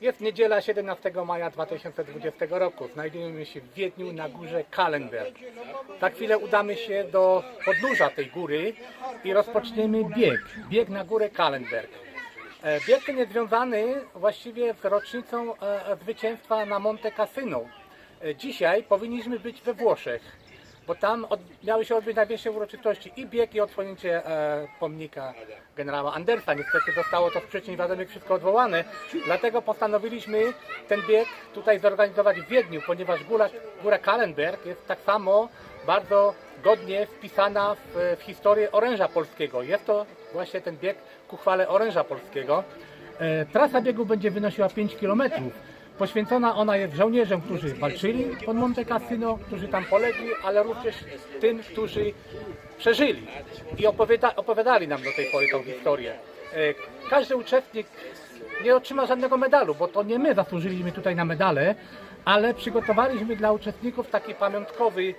Jest niedziela 17 maja 2020 roku. Znajdujemy się w Wiedniu na górze Kalenberg. Za chwilę udamy się do podnóża tej góry i rozpoczniemy bieg. Bieg na górę Kalenberg. E, Bieg ten jest związany właściwie z rocznicą e, zwycięstwa na Monte Cassino. E, Dzisiaj powinniśmy być we Włoszech, bo tam od, miały się odbyć największe uroczystości i bieg i odsłonięcie e, pomnika generała Andersa. Niestety zostało to z przyczyn wiadomych wszystko odwołane, dlatego postanowiliśmy ten bieg tutaj zorganizować w Wiedniu, ponieważ góra, góra Kalenberg jest tak samo bardzo godnie wpisana w, w historię oręża polskiego. Jest to właśnie ten bieg ku chwale oręża polskiego. E, trasa biegu będzie wynosiła 5 km. Poświęcona ona jest żołnierzom, którzy walczyli pod Monte Cassino, którzy tam polegli, ale również tym, którzy przeżyli i opowiada, opowiadali nam do tej pory tą historię. E, Każdy uczestnik nie otrzyma żadnego medalu, bo to nie my zasłużyliśmy tutaj na medale, ale przygotowaliśmy dla uczestników taki pamiątkowy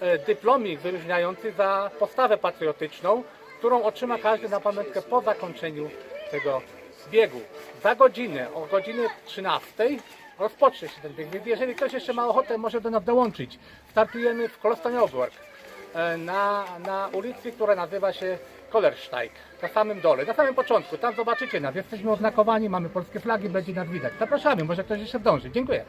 e, dyplomik wyróżniający za postawę patriotyczną, którą otrzyma każdy na pamiątkę po zakończeniu tego biegu. Za godzinę, o godzinie 13 rozpocznie się ten bieg, więc jeżeli ktoś jeszcze ma ochotę, może do nas dołączyć. Startujemy w Kolostoniogórk e, na, na ulicy, która nazywa się Kollersteig, na samym dole, na samym początku. Tam zobaczycie nas, jesteśmy oznakowani, mamy polskie flagi, będzie nas widać. Zapraszamy, może ktoś jeszcze zdąży. Dziękuję.